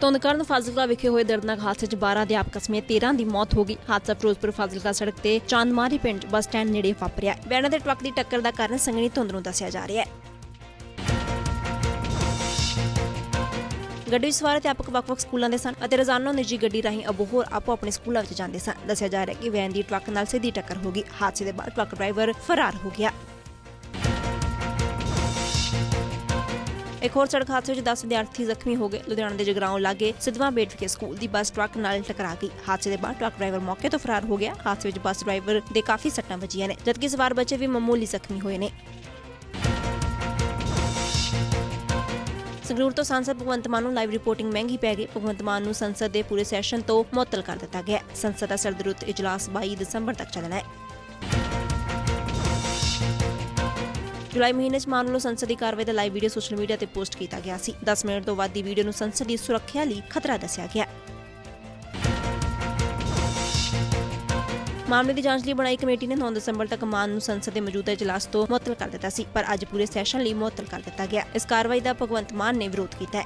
ਧੁੰਦ ਫਾਜ਼ਿਲਕਾ ਵਿਖੇ ਹੋਏ ਦਰਦਨਾਕ ਹਾਦਸੇ 'ਚ 12 ਅਧਿਆਪਕ ਸਮੇਤ 13 ਦੀ ਮੌਤ ਹੋ ਗਈ। ਹਾਦਸਾ ਫਿਰੋਜ਼ਪੁਰ ਫਾਜ਼ਿਲਕਾ ਸੜਕ ਤੇ ਚਾਂਦਮਾਰੀ ਪਿੰਡ ਬੱਸ ਸਟੈਂਡ ਨੇੜੇ ਵਾਪਰਿਆ ਵੈਨਾਂ ਦੇ ਟਰੱਕ ਦੀ ਟੱਕਰ ਦਾ ਕਾਰਨ ਸੰਘਣੀ ਧੁੰਦ ਨੂੰ ਦੱਸਿਆ ਜਾ ਰਿਹਾ ਹੈ। ਗੱਡੀ ਵਿੱਚ ਸਵਾਰ ਅਧਿਆਪਕ ਵੱਖ-ਵੱਖ ਸਕੂਲਾਂ ਦੇ ਸਨ ਅਤੇ ਰੋਜ਼ਾਨਾ ਨਿੱਜੀ ਗੱਡੀ ਰਾਹੀਂ ਅਬੋਹਰ ਆਪੋ ਆਪਣੇ ਸਕੂਲਾਂ ਵਿੱਚ ਜਾਂਦੇ ਸਨ। ਦੱਸਿਆ ਜਾ ਰਿਹਾ ਕਿ ਵੈਨ ਦੀ ਟਰੱਕ ਨਾਲ ਸਿੱਧੀ ਟੱਕਰ ਹੋ ਗਈ। ਹਾਦਸੇ ਦੇ ਬਾਅਦ ਟਰੱਕ ਡਰਾਈਵਰ ਫਰਾਰ ਹੋ ਗਿਆ। ਇੱਕ ਹੋਰ ਸੜਕ ਹਾਦਸੇ ਵਿੱਚ 10 ਵਿਦਿਆਰਥੀ ਜ਼ਖਮੀ ਹੋ ਗਏ। ਲੁਧਿਆਣਾ ਦੇ ਜਗਰਾਉਂ ਲਾਗੇ ਸਿੱਧਵਾਂ ਬੇਟ ਸਕੂਲ ਦੀ ਬੱਸ ਟਰੱਕ ਨਾਲ ਟਕਰਾ ਗਈ। ਹਾਦਸੇ ਦੇ ਬਾਅਦ ਟਰੱਕ ਡਰਾਈਵਰ ਮੌਕੇ ਤੋਂ ਫਰਾਰ ਹੋ ਗਿਆ। ਹਾਦਸੇ ਵਿੱਚ ਬੱਸ ਡਰਾਈਵਰ ਦੇ ਕਾਫੀ ਸੱਟਾਂ ਵੱਜੀਆਂ ਨੇ, ਜਦਕਿ ਸਵਾਰ ਬੱਚੇ ਵੀ ਮਾਮੂਲੀ ਜ਼ਖਮੀ ਹੋਏ ਨੇ। ਸੰਗਰੂਰ ਤੋਂ ਸੰਸਦ ਭਗਵੰਤ ਮਾਨ ਨੂੰ ਲਾਈਵ ਰਿਪੋਰਟਿੰਗ ਮਹਿੰਗੀ ਪੈ ਗਈ। ਭਗਵੰਤ ਮਾਨ ਨੂੰ ਸੰਸਦ ਦੇ ਪੂਰੇ ਸੈਸ਼ਨ ਤੋਂ ਮੁਅੱਤਲ ਕਰ ਦਿੱਤਾ ਗਿਆ। ਸੰਸਦ ਦਾ ਸਰਦਰੁੱਤ ਇਜਲਾਸ 22 ਦਸੰਬਰ ਤੱਕ ਚੱਲਣਾ ਹੈ। ਜੁਲਾਈ ਮਹੀਨੇ 'ਚ ਮਾਨ ਵੱਲੋਂ ਸੰਸਦ ਕਾਰਵਾਈ ਦਾ ਲਾਈਵ ਵੀਡੀਓ ਸੋਸ਼ਲ ਮੀਡੀਆ ਤੇ ਪੋਸਟ ਕੀਤਾ ਗਿਆ ਸੀ। 10 ਮਿੰਟ ਤੋਂ ਵੱਧ ਦੀ ਵੀਡੀਓ ਨੂੰ ਸੰਸਦ ਸੁਰੱਖਿਆ ਲਈ ਖਤਰਾ ਦੱਸਿਆ ਗਿਆ। ਮਾਮਲੇ ਦੀ ਜਾਂਚ ਲਈ ਬਣਾਈ ਕਮੇਟੀ ਨੇ 9 ਦਸੰਬਰ ਤੱਕ ਮਾਨ ਨੂੰ ਸੰਸਦ ਦੇ ਮੌਜੂਦਾ ਇਜਲਾਸ ਤੋਂ ਮੁਅੱਤਲ ਕਰ ਦਿੱਤਾ ਸੀ, ਪਰ ਅੱਜ ਪੂਰੇ ਸੈਸ਼ਨ ਲਈ ਮੁਅੱਤਲ ਕਰ ਦਿੱਤਾ ਗਿਆ। ਇਸ ਕਾਰਵਾਈ ਦਾ ਭਗਵੰਤ ਮਾਨ ਨੇ ਵਿਰੋਧ ਕੀਤਾ ਹੈ।